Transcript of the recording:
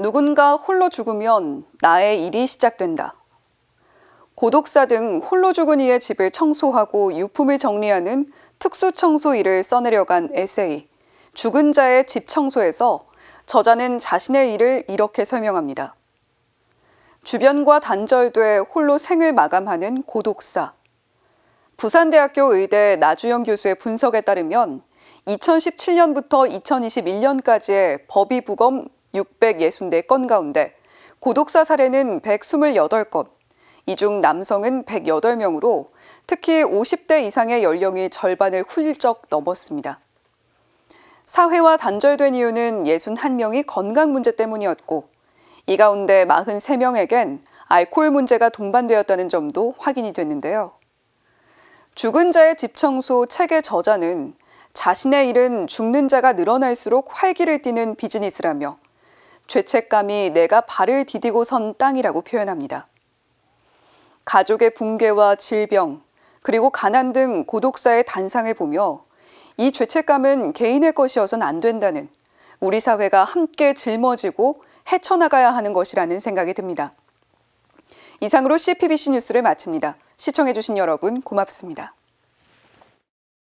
누군가 홀로 죽으면 나의 일이 시작된다. 고독사 등 홀로 죽은 이의 집을 청소하고 유품을 정리하는 특수 청소 일을 써내려간 에세이 죽은 자의 집 청소에서 저자는 자신의 일을 이렇게 설명합니다. 주변과 단절돼 홀로 생을 마감하는 고독사. 부산대학교 의대 나주영 교수의 분석에 따르면 2017년부터 2021년까지의 법의부검 664건 가운데 고독사 사례는 128건, 이 중 남성은 108명으로 특히 50대 이상의 연령이 절반을 훌쩍 넘었습니다. 사회와 단절된 이유는 61명이 건강 문제 때문이었고, 이 가운데 43명에겐 알코올 문제가 동반되었다는 점도 확인이 됐는데요. 죽은 자의 집 청소 책의 저자는 자신의 일은 죽는 자가 늘어날수록 활기를 띠는 비즈니스라며 죄책감이 내가 발을 디디고 선 땅이라고 표현합니다. 가족의 붕괴와 질병, 그리고 가난 등 고독사의 단상을 보며 이 죄책감은 개인의 것이어선 안 된다는 우리 사회가 함께 짊어지고 헤쳐나가야 하는 것이라는 생각이 듭니다. 이상으로 CPBC 뉴스를 마칩니다. 시청해주신 여러분 고맙습니다.